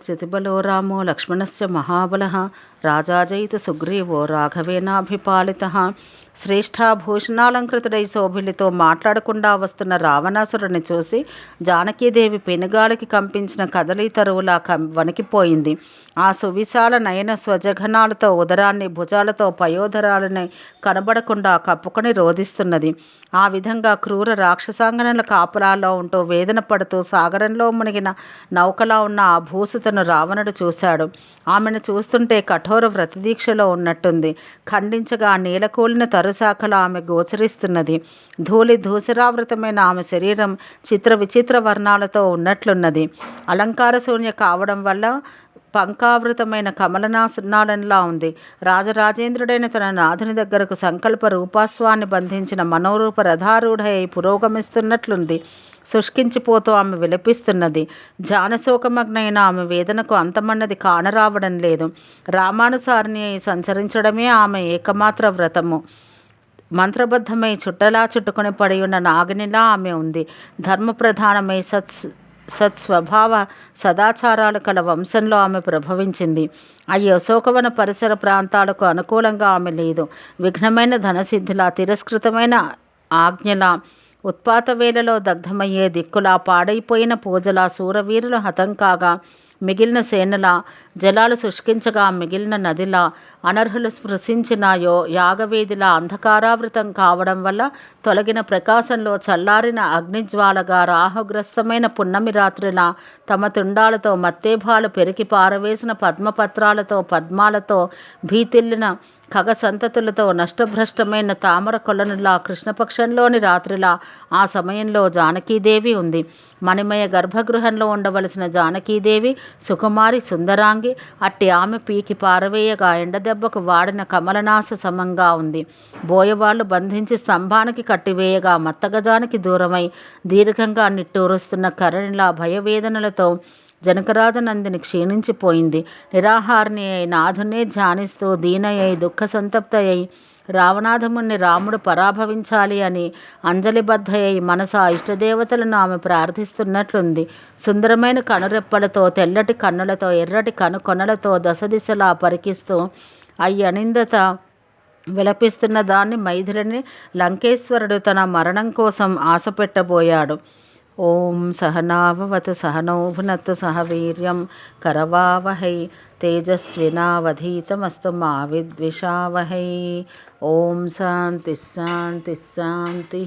స్థితిబలో రామో లక్ష్మణస్య మహాబల రాజాజయిత సుగ్రీవో రాఘవేనాభిపాలిత శ్రేష్టాభూషణాలంకృతుడై శోభిలితో మాట్లాడకుండా వస్తున్న రావణాసురుని చూసి జానకీదేవి పెనుగాలికి కంపించిన కదలి తరువులా కం వణికిపోయింది. ఆ సువిశాల నయన స్వజఘనాలతో ఉదరాన్ని భుజాలతో పయోధరాలని కనబడకుండా కప్పుకొని రోధిస్తున్నది. ఆ విధంగా క్రూర రాక్షసాంగనల కాపురాల్లో ఉంటూ వేదన పడుతూ సాగరంలో మునిగిన నౌకలా ఉన్న ఆ భూసుతను రావణుడు చూశాడు. ఆమెను చూస్తుంటే కఠోర వ్రతదీక్షలో ఉన్నట్టుంది. ఖండించగా నీలకూలిన తరుశాఖలో ఆమె గోచరిస్తున్నది. ధూళి ధూసరావృతమైన ఆమె శరీరం చిత్ర విచిత్ర వర్ణాలతో ఉన్నట్లున్నది. అలంకార శూన్య కావడం వల్ల పంకావృతమైన కమలనాసనాలంలా ఉంది. రాజరాజేంద్రుడైన తన నాథుని దగ్గరకు సంకల్ప రూపాస్వాన్ని బంధించిన మనోరూప రథారూఢై పురోగమిస్తున్నట్లుంది. శుష్కించిపోతూ ఆమె విలపిస్తున్నది. జానశోకమగ్నైన ఆమె వేదనకు అంతమన్నది కానరావడం లేదు. రామానుసారిని సంచరించడమే ఆమె ఏకమాత్ర వ్రతము. మంత్రబద్ధమై చుట్టలా చుట్టుకుని పడి ఉన్న నాగినిలా ఆమె ఉంది. ధర్మప్రధానమై సత్స్ సత్స్వభావ సదాచారాలు కల వంశంలో ఆమె ప్రభవించింది. అయ్యి అశోకవన పరిసర ప్రాంతాలకు అనుకూలంగా ఆమె లేదు. విఘ్నమైన ధనసిద్ధుల తిరస్కృతమైన ఆజ్ఞల ఉత్పాత వేళలో దగ్ధమయ్యే దిక్కులా పాడైపోయిన పూజల శూరవీరులు హతం కాగా మిగిలిన సేనల జలాలు శుష్కించగా మిగిలిన నదిలా అనర్హులు స్పృశించినాయో యాగవేదిలా అంధకారావృతం కావడం వల్ల తొలగిన ప్రకాశంలో చల్లారిన అగ్నిజ్వాలగా రాహుగ్రస్తమైన పున్నమి రాత్రిలా తమ తుండాలతో మత్తేభాలు పెరికి పారవేసిన పద్మపత్రాలతో పద్మాలతో భీతిల్లిన ఖగ సంతతులతో నష్టభ్రష్టమైన తామర కొలనులా కృష్ణపక్షంలోని రాత్రిలా ఆ సమయంలో జానకీదేవి ఉంది. మణిమయ గర్భగృహంలో ఉండవలసిన జానకీదేవి సుకుమారి సుందరాంగి అట్టి ఆమె పీకి పారవేయగా ఎండ దెబ్బకు వాడిన కమలనాశ సమంగా ఉంది. బోయవాళ్ళు బంధించి స్తంభానికి కట్టివేయగా మత్తగజానికి దూరమై దీర్ఘంగా నిట్టూరుస్తున్న కరణిలా భయవేదనలతో జనకరాజనందిని క్షీణించిపోయింది. నిరాహారిణి అయి నాథునే ధ్యానిస్తూ దీనయ్యై దుఃఖ సంతప్త అయి రావణాధముణ్ణి రాముడు పరాభవించాలి అని అంజలిబద్ధ అయి మనస ఇష్టదేవతలను ఆమె ప్రార్థిస్తున్నట్లుంది. సుందరమైన కనురెప్పలతో తెల్లటి కన్నులతో ఎర్రటి కనుకొనలతో దశ దిశలా పరికిస్తూ అయ్యనిందత విలపిస్తున్న దాన్ని మైథిలిని లంకేశ్వరుడు తన మరణం కోసం ఆశ పెట్టబోయాడు ఓం సహనావవతు సహనౌ సహవీర్యం సహ వీర్యం కరవావహై తేజస్వినావధీతమస్తు మా విద్విషావహై ఓం శాంతి శాంతి శాంతి.